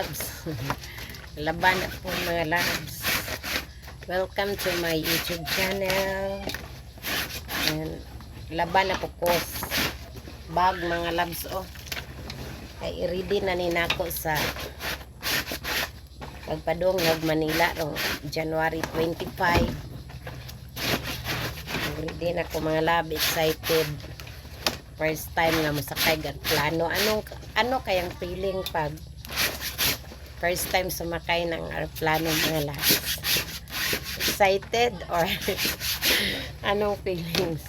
labs. Laban po mga labs. Welcome to my YouTube channel. And laban na po ko bag mga labs oh. Ay ready na ni nako sa pagpadungog Manila rong January 25. Ready na ko mga lab excited first time nga masakay gag plano anong ano kayang feeling pag first time sumakay ng aeroplano mga labs excited or anong feelings?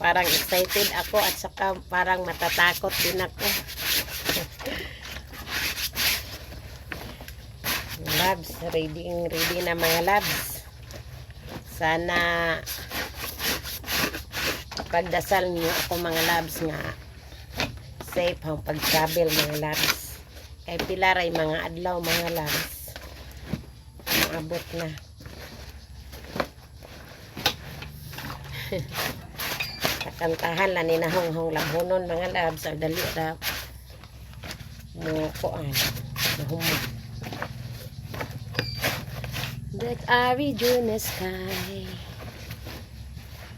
Parang excited ako at saka parang matatakot din ako. Labs ready ready na mga labs. Sana pagdasal niyo ako mga labs nga safe ang pag-travel mga labs kay pilar ay mga adlaw mga labs maabot na. Kakantahan na ni nahong-hong labunon mga labs or dali ra mo kuan mahumog that Arizona sky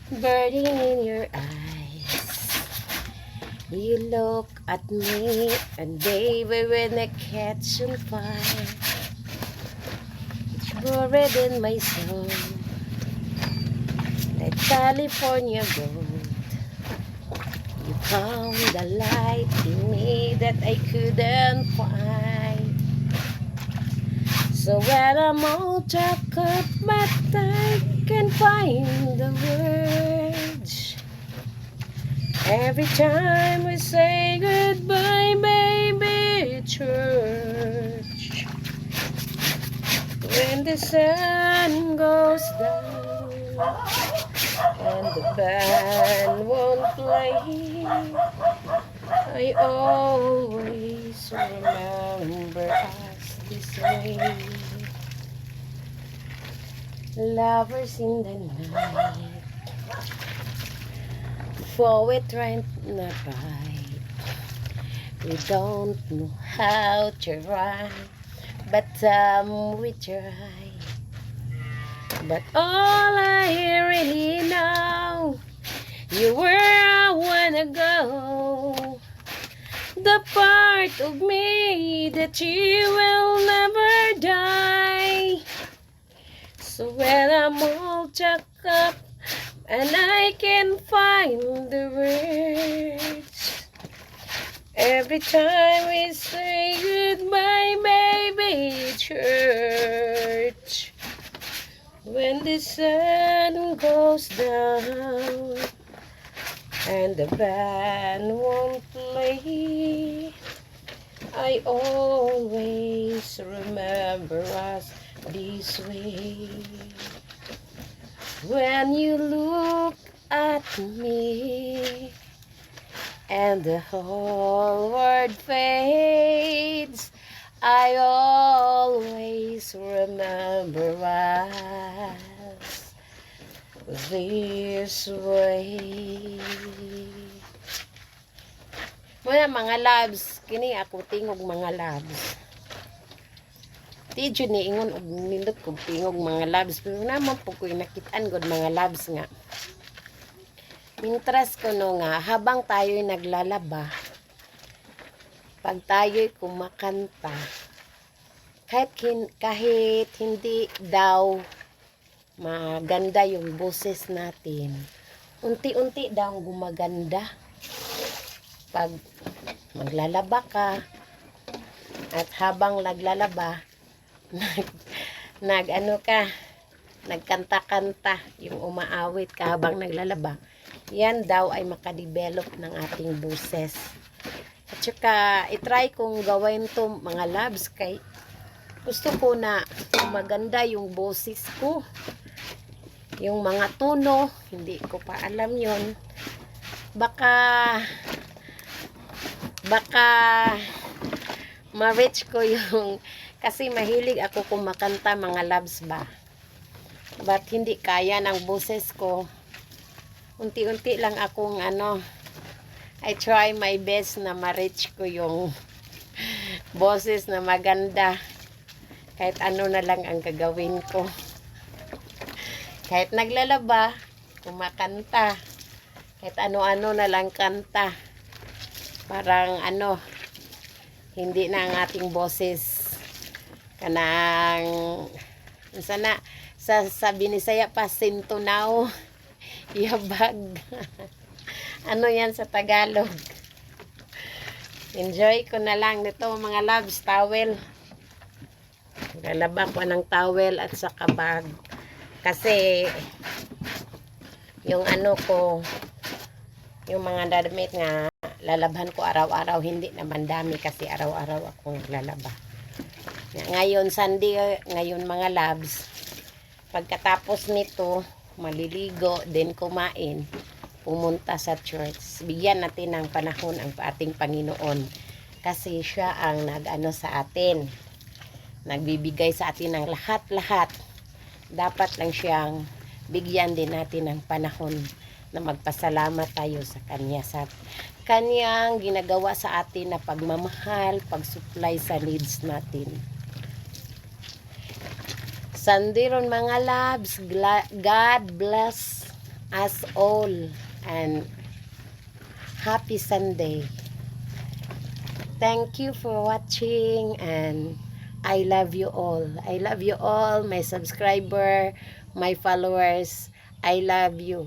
burning in your eyes. You look at me, and baby, when I catch on fire, it's buried in my soul, like California gold. You found the light in me that I couldn't find. So when I'm all jacked up, but I can find the words. Every time we say goodbye, baby, church. When the sun goes down and the band won't play, I always remember us this way. Lovers in the night Forward trying not right We don't know how to run But um, we try. But all I really know You were I wanna go The part of me that you will never die. So when I'm all jacked up and I can find the words Every time we say goodbye, baby church When the sun goes down and the band won't play I always remember us this way. When you look at me and the whole world fades, I always remember us this way. Muna mga labs, kini ako tingog mga labs. Jud ni ingon og nindot kog tingog mga labs pero naman po ko'y nakitaan gud mga labs nga. Mintras ko no nga habang tayo'y naglalaba pag tayo'y kumakanta kahit kin, kahit hindi daw maganda yung boses natin unti-unti daw gumaganda pag maglalaba ka at habang naglalaba nag, nag ano ka? Nagkanta-kanta yung umaawit ka habang naglalaba. Yan daw ay makadevelop ng ating boses. At saka itry kong gawin to mga labs kay gusto ko na maganda yung boses ko. Yung mga tono hindi ko pa alam yon baka baka ma-reach ko yung kasi mahilig ako kumakanta mga loves ba but hindi kaya ng boses ko unti-unti lang akong ano I try my best na ma-reach ko yung boses na maganda. Kahit ano na lang ang gagawin ko. Kahit naglalaba, kumakanta. Kahit ano-ano na lang kanta. Parang ano, hindi na ang ating boses. Kanang, sana, sa, sa Binisaya pa, sintunaw. Yabag. ano yan sa Tagalog? Enjoy ko na lang nito mga loves towel. Lalaba ko ng towel at saka bag. Kasi yung ano ko yung mga damit nga lalabhan ko araw-araw hindi naman dami kasi araw-araw akong naglalaba. Ngayon Sunday, ngayon mga labs, pagkatapos nito maliligo, then kumain, pumunta sa church. Bigyan natin ng panahon ang ating Panginoon kasi siya ang nag-ano sa atin. Nagbibigay sa atin ng lahat-lahat. Dapat lang siyang bigyan din natin ng panahon na magpasalamat tayo sa Kanya sa Kanyang ginagawa sa atin na pagmamahal, pag-supply sa needs natin. Sandiron mga gla- God bless us all and happy Sunday. Thank you for watching and I love you all. I love you all, my subscriber, my followers. I love you.